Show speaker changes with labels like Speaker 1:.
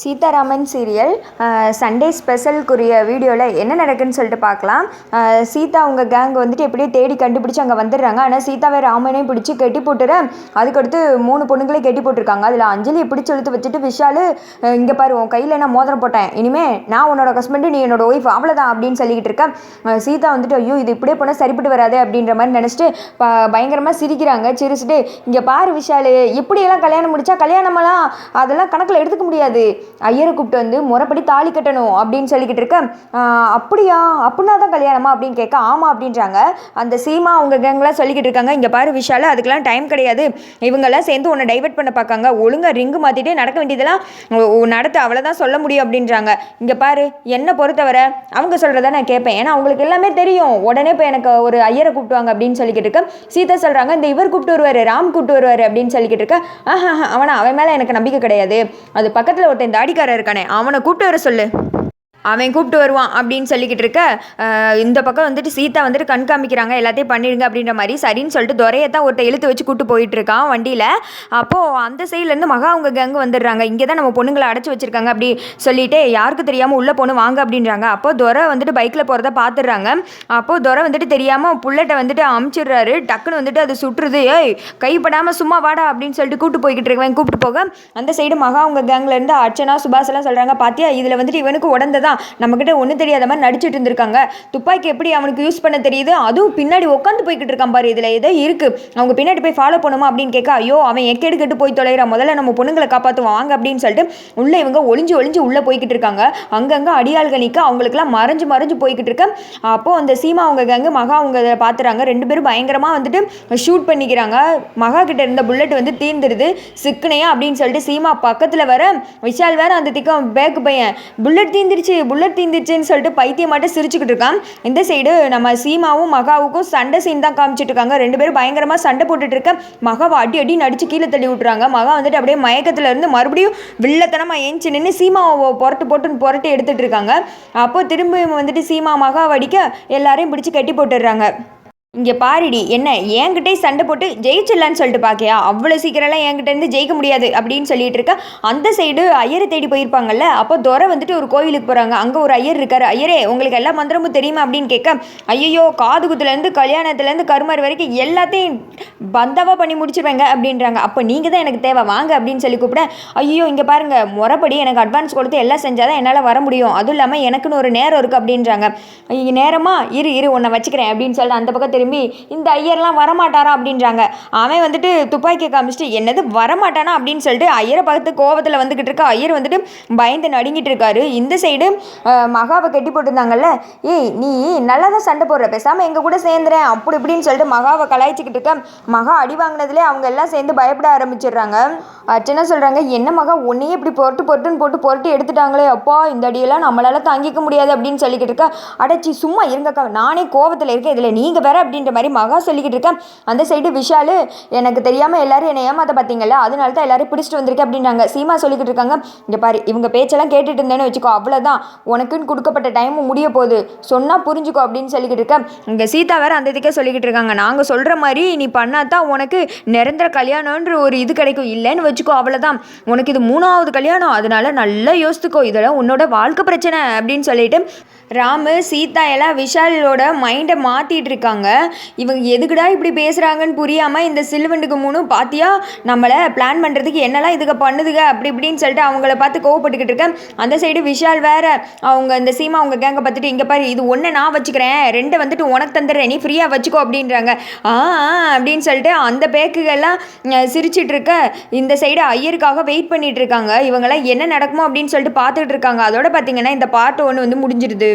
Speaker 1: Sitharaman serial Sunday ஸ்பெஷலுக்குரிய வீடியோவில் என்ன நடக்குன்னு சொல்லிட்டு பார்க்கலாம். சீதா அவங்க கேங் வந்துட்டு எப்படியோ தேடி கண்டுபிடிச்சி அங்கே வந்துடுறாங்க. ஆனால் சீதாவை ராமனையும் பிடிச்சி கட்டி போட்டுற அதுக்கடுத்து மூணு பொண்ணுங்களே கட்டி போட்டிருக்காங்க. அதில் அஞ்சலியை பிடிச்சி எழுத்து வச்சுட்டு விஷால் இங்கே பாரு உன் கையில் நான் மோதிரம் போட்டேன். இனிமேல் நான் உன்னோட ஹஸ்பண்டு நீ என்னோட ஒய்ஃப் அவ்வளோதான் அப்படின்னு சொல்லிக்கிட்டு இருக்கேன் சீதா வந்துட்டு ஐயோ இது இப்படியே போனால் சரிப்பட்டு வராது அப்படின்ற மாதிரி நினச்சிட்டு ப பயங்கரமாக சிரிக்கிறாங்க. சிரிச்சிட்டு இங்கே பாரு விஷால் இப்படியெல்லாம் கல்யாணம் முடிச்சா கல்யாணமெல்லாம் அதெல்லாம் கணக்கில் எடுத்துக்க முடியாது. ஐயரை கூப்பிட்டு வந்து முறைப்படி தாலி கட்டணும் அப்படின்னு சொல்லிக்கிட்டு இருக்க அப்படியா? அப்படின்னா தான் கல்யாணமா? அப்படின்னு கேட்க ஆமாம் அப்படின்றாங்க. அந்த சீமா அவங்க கேங்லாம் சொல்லிக்கிட்டு இருக்காங்க இங்கே பாரு விஷால அதுக்கெல்லாம் டைம் கிடையாது. இவங்கெல்லாம் சேர்ந்து உன்னை டைவர்ட் பண்ண பார்க்காங்க. ஒழுங்காக ரிங்கு மாற்றிட்டு நடக்க வேண்டியதெல்லாம் நடத்த. அவ்வளோதான் சொல்ல முடியும் அப்படின்றாங்க. இங்கே பாரு என்னை பொறுத்தவரை? அவங்க சொல்கிறத நான் கேட்பேன். ஏன்னா அவங்களுக்கு எல்லாமே தெரியும். உடனே இப்போ எனக்கு ஒரு ஐயரை கூப்பிட்டுவாங்க அப்படின்னு சொல்லிக்கிட்டு இருக்க சீதா சொல்கிறாங்க இந்த இவர் கூப்பிட்டு வருவார் ராம் கூப்பிட்டு வருவார் அப்படின்னு சொல்லிக்கிட்டு இருக்க ஆஹா அவனா? அவன் மேலே எனக்கு நம்பிக்கை கிடையாது. அது பக்கத்தில் ஒருத்தன் தாடிக்காரர் இருக்கானே அவனை கூப்பிட்டு வர சொல்லு. அவன் கூப்பிட்டு வருவான் அப்படின்னு சொல்லிக்கிட்டு இருக்க இந்த பக்கம் வந்துட்டு சீதா வந்துட்டு கண் காமிக்கிறாங்க எல்லாத்தையும் பண்ணிடுங்க அப்படின்ற மாதிரி சரின்னு சொல்லிட்டு துரையை தான் ஒருத்த இழுத்து வச்சு கூப்பிட்டு போயிட்டு இருக்கான் வண்டியில். அப்போது அந்த சைட்லேருந்து மகா அவங்க கேங்கு வந்துடுறாங்க. இங்கே தான் நம்ம பொண்ணுங்களை அடைச்சி வச்சுருக்காங்க அப்படி சொல்லிட்டு யாருக்கு தெரியாமல் உள்ளே பொண்ணு வாங்க அப்படின்றாங்க. அப்போது துரை வந்துட்டு பைக்கில் போகிறத பார்த்துடுறாங்க அப்போது துரை வந்துட்டு தெரியாமல் புல்லட்டை வந்துட்டு அமுச்சிடுறாரு. டக்குன்னு வந்துட்டு அது சுட்டுருது ஏய் கைப்படாமல் சும்மா வாடா அப்படின்னு சொல்லிட்டு கூப்பிட்டு போய்கிட்டு இருக்கவன் கூப்பிட்டு போக அந்த சைடு மகா அவங்க கேங்ல இருந்து அர்ச்சனா சுபாஷ் எல்லாம் சொல்கிறாங்க பார்த்தியா இதில் வந்துட்டு இவனுக்கு உடந்ததான். நம்மக்கிட்ட ஒன்றும் தெரியாத மாதிரி நடிச்சிட்டு இருந்திருக்காங்க. துப்பாக்கி எப்படி அவனுக்கு யூஸ் பண்ண தெரியுது? அதுவும் பின்னாடி உட்காந்து போய்கிட்டு இருக்கான் பாரு இதில் ஏதோ இருக்கு. அவங்க பின்னாடி போய் ஃபாலோ பண்ணுமா அப்படின்னு கேட்க ஐயோ அவன் எக்கேடு கெட்டு போய் தொலைகிறான் முதல்ல நம்ம பொண்ணுங்களை காப்பாற்றுவான் வாங்க அப்படின்னு சொல்லிட்டு உள்ளே இவங்க ஒளிஞ்சு ஒளிஞ்சு உள்ளே போய்கிட்டு இருக்காங்க. அங்கங்கே அடியாள்கள் நிற்க அவங்களுக்குலாம் மறைஞ்சு மறைஞ்சு போய்கிட்டு இருக்க. அப்போது அந்த சீமா அவங்க கேங்கு மகா அவங்க இதை பார்த்துறாங்க ரெண்டு பேரும் பயங்கரமாக வந்துட்டு ஷூட் பண்ணிக்கிறாங்க. மகா கிட்ட இருந்த புல்லட் வந்து தீர்ந்துருது சிக்கனையா அப்படின்னு சொல்லிட்டு சீமா பக்கத்தில் வர விஷால் வேற அந்த திக்கம் பேக்கு பையன். புல்லட் தீந்துருச்சு. புல்லட் தீந்துச்சுன்னு சொல்லிட்டு பைத்தியமாட்ட சிரிச்சுக்கிட்டு இருக்கான். இந்த சைடு நம்ம சீமாவும் மகாவுக்கும் சண்டை சீன் தான் காமிச்சிட்டு இருக்காங்க. ரெண்டு பேரும் பயங்கரமாக சண்டை போட்டுட்டு இருக்க. மகாவை அடி அடி நடிச்சு கீழே தள்ளி விட்டுறாங்க. மகா வந்துட்டு அப்படியே மயக்கத்துல இருந்து மறுபடியும் வில்லத்தனமாக ஏஞ்சி நின்று சீமாவை புரட்டு போட்டு புரட்டி எடுத்துட்டு இருக்காங்க. அப்போ திரும்பி வந்துட்டு சீமா மகா அடிக்க எல்லாரையும் பிடிச்சி கட்டி போட்டுடுறாங்க. இங்கே பாருடி என்ன என்கிட்டே சண்டை போட்டு ஜெயிச்சிடலான்னு சொல்லிட்டு பார்க்கியா அவ்வளோ சீக்கிரம்லாம் என்கிட்டருந்து ஜெயிக்க முடியாது அப்படின்னு சொல்லிட்டு இருக்க. அந்த சைடு ஐயரை தேடி போயிருப்பாங்கல்ல அப்போ துறை வந்துட்டு ஒரு கோவிலுக்கு போகிறாங்க அங்கே ஒரு ஐயர் இருக்காரு. ஐயரே உங்களுக்கு எல்லா மந்திரமும் தெரியுமா? அப்படின்னு கேட்க ஐயோ காது குத்துலேருந்து கல்யாணத்துலேருந்து கருமாறு வரைக்கும் எல்லாத்தையும் பந்தாவாக பண்ணி முடிச்சிருவாங்க அப்படின்றாங்க. அப்போ நீங்கள் தான் எனக்கு தேவை வாங்க அப்படின்னு சொல்லி கூப்பிட ஐயோ இங்கே பாருங்க முறைப்படி எனக்கு அட்வான்ஸ் கொடுத்து எல்லாம் செஞ்சால் தான் என்னால் வர முடியும். அதுவும் இல்லாமல் எனக்குன்னு ஒரு நேரம் இருக்குது அப்படின்றாங்க. நேரமாக இரு இரு உன்னை வச்சுக்கிறேன் அப்படின்னு சொல்லிட்டு அந்த பக்கம் திரும்பி இந்த ஐயர்லாம் வரமாட்டாரா அப்படின்றாங்க. அவன் வந்துட்டு துப்பாக்கியை காமிச்சிட்டு என்னது வரமாட்டானா அப்படின்னு சொல்லிட்டு ஐயரை பார்த்து கோவத்தில் வந்துக்கிட்டு இருக்க. ஐயர் வந்துட்டு பயந்து நடுங்கிட்டு இருக்காரு. இந்த சைடு மகாவை கட்டி போட்டிருந்தாங்கல்ல. ஏய் நீ நல்லா தான் சண்டை போடுற. பேசாமல் எங்கள் கூட சேர்ந்துறேன் அப்படி இப்படின்னு சொல்லிட்டு மகாவை கலாய்ச்சிக்கிட்டு இருக்க. மகா அடி வாங்கினதுலே அவங்க எல்லாம் சேர்ந்து பயப்பட ஆரம்பிச்சிடுறாங்க. அர்ச்சனா சொல்கிறாங்க என்ன மகா உன்னையே இப்படி பொருட்டு பொருட்டுன்னு போட்டு பொருட்டு எடுத்துட்டாங்களே. அப்பா இந்த அடியெல்லாம் நம்மளால தாங்கிக்க முடியாது அப்படின்னு சொல்லிக்கிட்டு இருக்கா. அடச்சி சும்மா இருங்கக்கா. நானே கோவத்தில் இருக்கேன். இதில் நீங்கள் வேற அப்படின்ற மாதிரி மகா சொல்லிக்கிட்டு இருக்கேன். அந்த சைடு விஷாலு எனக்கு தெரியாமல் எல்லாரும் என்னை ஏமாத்த பார்த்தீங்களா அதனால தான் எல்லாரும் பிடிச்சிட்டு வந்திருக்கேன் அப்படின்னாங்க சீமா சொல்லிக்கிட்டு இருக்காங்க இங்கே பாரு இவங்க பேச்செல்லாம் கேட்டுட்டு இருந்தேன்னு வச்சுக்கோ அவ்வளோதான் உனக்குன்னு கொடுக்கப்பட்ட டைம் முடிய போகுது. சொன்னால் புரிஞ்சுக்கோ அப்படின்னு சொல்லிக்கிட்டு இருக்கேன். இங்கே சீதா வேறு அந்த இதுக்கே சொல்லிக்கிட்டு இருக்காங்க. நாங்கள் சொல்கிற மாதிரி நீ பண்ணாதான் உனக்கு நிரந்தர கல்யாணம்ன்ற ஒரு இது கிடைக்கும். இல்லைன்னு வச்சுக்கோ அவ்வளோதான் உனக்கு இது மூணாவது கல்யாணம். அதனால நல்லா யோசித்துக்கோ இதெல்லாம் உன்னோட வாழ்க்கை பிரச்சனை அப்படின்னு சொல்லிட்டு ராமு சீதா எல்லாம் விஷாலோட மைண்டை மாற்றிட்டு இருக்காங்க. இவங்க எதுக்குடா இப்படி பேசுகிறாங்கன்னு புரியாமல் இந்த சில்வண்டுக்கு மூணு பாத்தியா? நம்மளை பிளான் பண்ணுறதுக்கு என்னெல்லாம் இதுக்கு பண்ணுதுங்க? அப்படி இப்படின்னு சொல்லிட்டு அவங்கள பார்த்து கோவப்பட்டுக்கிட்டு இருக்கேன். அந்த சைடு விஷால் வேற. அவங்க இந்த சீமா அவங்க கேங்கை பார்த்துட்டு இங்கே பாரு இது ஒன்றை நான் வச்சுக்கிறேன். ரெண்டை வந்துட்டு உனக்கு தந்துடுறேன். நீ ஃப்ரீயாக வச்சுக்கோ அப்படின்றாங்க. ஆ ஆ, அப்படின்னு சொல்லிட்டு அந்த பேக்குகள்லாம் சிரிச்சிட்டு இருக்க இந்த சைடு ஐயருக்காக வெயிட் பண்ணிட்டு இருக்காங்க. இவங்கெல்லாம் என்ன நடக்குமோ அப்படின்னு சொல்லிட்டு பார்த்துட்டு இருக்காங்க. அதோட பார்த்தீங்கன்னா இந்த பாட்டு ஒன்று வந்து முடிஞ்சிருது.